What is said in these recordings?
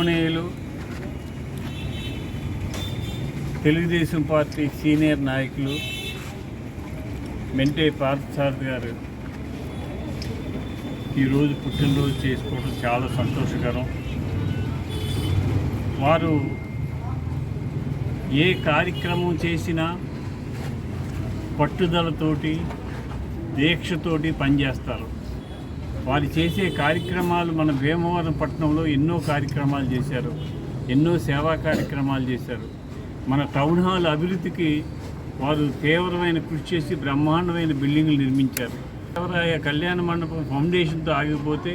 గౌరవనీయులు Telugu Desam party senior నాయకులు మెంటే పార్థసారథి గారు. ఈరోజు పుట్టినరోజు చేసుకోవడం చాలా సంతోషకరం. వారు ఏ కార్యక్రమం చేసినా పట్టుదలతోటి దీక్షతోటి పనిచేస్తారు. వారు చేసే కార్యక్రమాలు మన భీమవరం పట్టణంలో ఎన్నో కార్యక్రమాలు చేశారు ఎన్నో సేవా కార్యక్రమాలు చేశారు. మన టౌన్ హాల్ అభివృద్ధికి వారు తీవ్రమైన కృషి చేసి బ్రహ్మాండమైన బిల్డింగ్లు నిర్మించారు. దేవరాయ కళ్యాణ మండపం ఫౌండేషన్తో ఆగిపోతే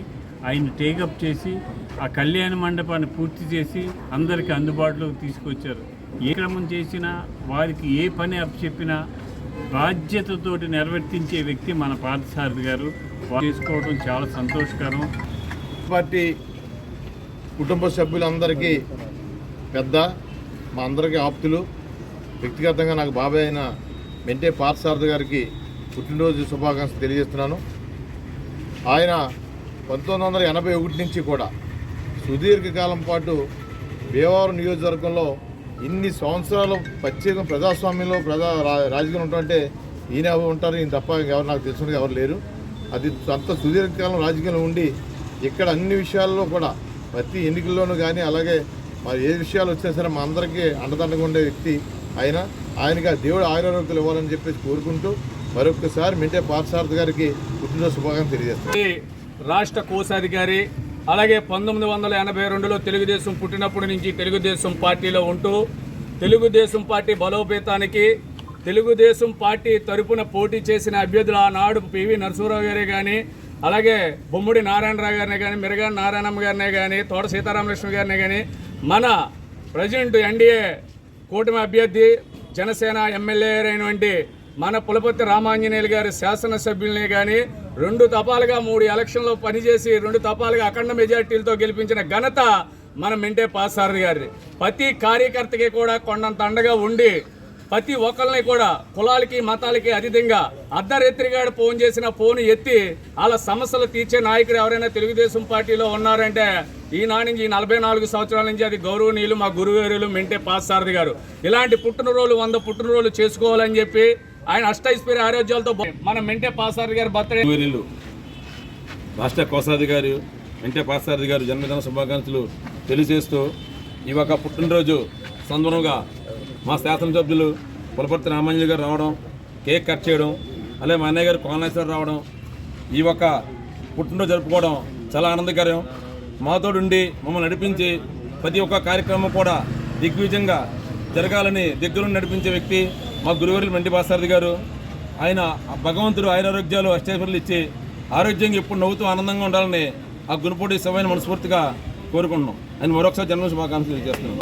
ఆయన టేకప్ చేసి ఆ కళ్యాణ మండపాన్ని పూర్తి చేసి అందరికీ అందుబాటులోకి తీసుకొచ్చారు. ఏ క్రమం చేసినా వారికి ఏ పని అప్పచెప్పినా బాధ్యతతోటి నిర్వర్తించే వ్యక్తి మన పార్థసారథి గారు. తీసుకోవడం చాలా సంతోషకరం. పార్టీ కుటుంబ సభ్యులందరికీ పెద్ద మా అందరికీ ఆప్తులు. వ్యక్తిగతంగా నాకు బాబాయ్ అయిన మెంటే పార్థసారథి గారికి పుట్టినరోజు శుభాకాంక్షలు తెలియజేస్తున్నాను. ఆయన పంతొమ్మిది వందల ఎనభై ఒకటి నుంచి కూడా సుదీర్ఘకాలం పాటు భీమవరం నియోజకవర్గంలో ఇన్ని సంవత్సరాలు ప్రత్యేకం ప్రజాస్వామ్యంలో ప్రజా రా- రాజకీయం ఉంటుంటే ఈయన ఎవరు ఉంటారు ఈయన తప్ప ఎవరు నాకు తెలిసిన ఎవరు లేరు. అది అంత సుదీర్ఘకాలం రాజకీయంలో ఉండి ఇక్కడ అన్ని విషయాల్లో కూడా ప్రతి ఎన్నికల్లోనూ కానీ అలాగే మరి ఏ విషయాలు వచ్చినా సరే మా అందరికీ అండదండగా ఉండే వ్యక్తి ఆయన. ఆయనకి ఆ దేవుడు ఆయురారోగ్యాలు ఇవ్వాలని చెప్పేసి కోరుకుంటూ మరొకసారి మింటే పార్థసారథి గారికి పుట్టినరోజు శుభాకాంక్షలు తెలియజేస్తాను రాష్ట్ర కోశాధికారి అలాగే పంతొమ్మిది వందల ఎనభై రెండులో తెలుగుదేశం పుట్టినప్పటి నుంచి తెలుగుదేశం పార్టీలో ఉంటూ తెలుగుదేశం పార్టీ బలోపేతానికి తెలుగుదేశం పార్టీ తరపున పోటీ చేసిన అభ్యర్థులు ఆనాడు పివి నరసింహరావు గారే కానీ అలాగే బొమ్ముడి నారాయణరావు గారినే కానీ మిరగా నారాయణమ్మ గారినే కానీ తోట సీతారామలక్ష్మి గారినే కానీ మన ప్రజెంట్ ఎన్డీఏ కూటమి అభ్యర్థి జనసేన ఎమ్మెల్యే అయినటువంటి మన పులపతి రామాంజనేయులు గారి శాసనసభ్యులనే కానీ రెండు తపాలుగా మూడు ఎలక్షన్లో పనిచేసి రెండు తపాలుగా అఖండ మెజార్టీలతో గెలిపించిన ఘనత మన మెంటే పాసారథి గారి ప్రతి కార్యకర్తకి కూడా కొండంత అండగా ఉండి ప్రతి ఒక్కరిని కూడా కులాలకి మతాలకి అతీతంగా అర్ధరెత్తిరిగాడు ఫోన్ చేసిన ఫోన్ ఎత్తి వాళ్ళ సమస్యలు తీర్చే నాయకుడు ఎవరైనా తెలుగుదేశం పార్టీలో ఉన్నారంటే ఈనాడు నుంచి ఈ నలభై నాలుగు సంవత్సరాల నుంచి అది గౌరవనీయులు మా గురువేరులు మెంటే పాసారథి గారు. ఇలాంటి పుట్టినరోజులు వంద పుట్టినరోజులు చేసుకోవాలని చెప్పి ఆయన అష్టైశ్వర్య ఆరోగ్యాలతో మన మెంటే పాసారథి గారి బర్త్డే. రాష్ట్ర కోశాధికారి వెంకటే పాసారథి గారు జన్మదిన శుభాకాంక్షలు తెలియజేస్తూ ఈ ఒక పుట్టినరోజు సందర్భంగా మా శాసనసభ్యులు పులపర్తి రామాంజలి గారు రావడం కేక్ కట్ చేయడం అలాగే మా అన్నయ్య గారు కోనేశ్వర రావడం ఈ ఒక పుట్టినరోజు జరుపుకోవడం చాలా ఆనందకరం. మాతోడుండి మమ్మల్ని నడిపించి ప్రతి ఒక్క కార్యక్రమం కూడా దిగ్విజయంగా జరగాలని దగ్గరుండి నడిపించే వ్యక్తి మా గురువారి మెంటి బాసారథి గారు ఆయన ఆ భగవంతుడు ఆయురారోగ్యాలు అష్టైశ్వర్యాలు ఇచ్చి ఆరోగ్యంగా ఎప్పుడు నవ్వుతూ ఆనందంగా ఉండాలని ఆ గురుపూడి సమయాన్ని మనస్ఫూర్తిగా కోరుకుంటున్నాం. ఆయన మరొకసారి జన్మ శుభాకాంక్షలు చేస్తున్నాం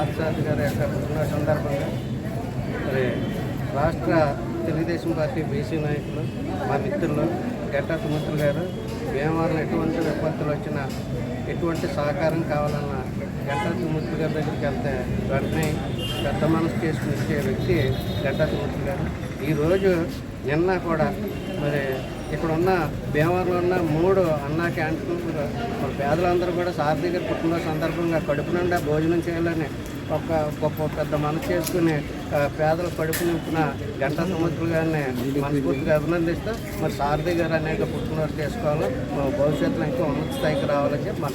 పార్థసారథి గారి యొక్క పుట్టిన సందర్భంగా మరి రాష్ట్ర తెలుగుదేశం పార్టీ బీసీ నాయకులు మా మిత్రులు గంటా సుమంత్రులు గారు భీమవరం ఎటువంటి విపత్తులు వచ్చినా ఎటువంటి సహకారం కావాలన్నా గంటా సుమంత్రులు గారి దగ్గరికి వెళ్తే వెంటనే పెద్ద మనసు చేసుకుని ఇచ్చే వ్యక్తి గంటా సుమంత్రులు గారు. ఈరోజు నిన్న కూడా మరి ఇక్కడ ఉన్న భీమవరంలో ఉన్న మూడు అన్నా క్యాంటీన్లు మరి పేదలందరూ కూడా సార్ దగ్గర పుట్టినరోజు సందర్భంగా కడుపు నిండా భోజనం చేయాలని ఒక గొప్ప పెద్ద మనసు చేసుకుని పేదల కడుపు నింపిన గంట సముద్రులు గారిని మనస్ఫూర్తిగా అభినందిస్తూ మరి సార్ గారు అనేక పుట్టినరోజు చేసుకోవాలి మా భవిష్యత్తులో ఇంకా ఉన్నత స్థాయికి రావాలని చెప్పి మన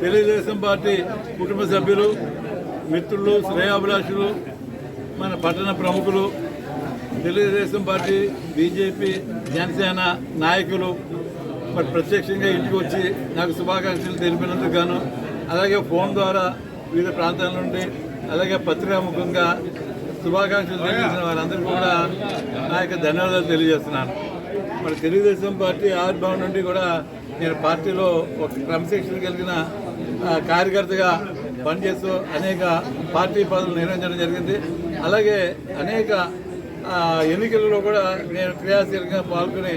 తెలుగుదేశం పార్టీ కుటుంబ సభ్యులు మిత్రులు శ్రేయాభిలాషులు మన పట్టణ ప్రముఖులు తెలుగుదేశం పార్టీ బీజేపీ జనసేన నాయకులు మరి ప్రత్యక్షంగా ఇంటికి వచ్చి నాకు శుభాకాంక్షలు తెలిపినందుకు గాను అలాగే ఫోన్ ద్వారా వివిధ ప్రాంతాల నుండి అలాగే పత్రికాముఖంగా శుభాకాంక్షలు తెలియజేసిన వారందరికీ కూడా నా యొక్క ధన్యవాదాలు తెలియజేస్తున్నాను. మన తెలుగుదేశం పార్టీ ఆవిర్భావం నుండి కూడా నేను పార్టీలో ఒక క్రమశిక్షణ కలిగిన కార్యకర్తగా పనిచేస్తూ అనేక పార్టీ పదవులు నిర్వహించడం జరిగింది. అలాగే అనేక ఎన్నికలలో కూడా నేను క్రియాశీలంగా పాల్గొని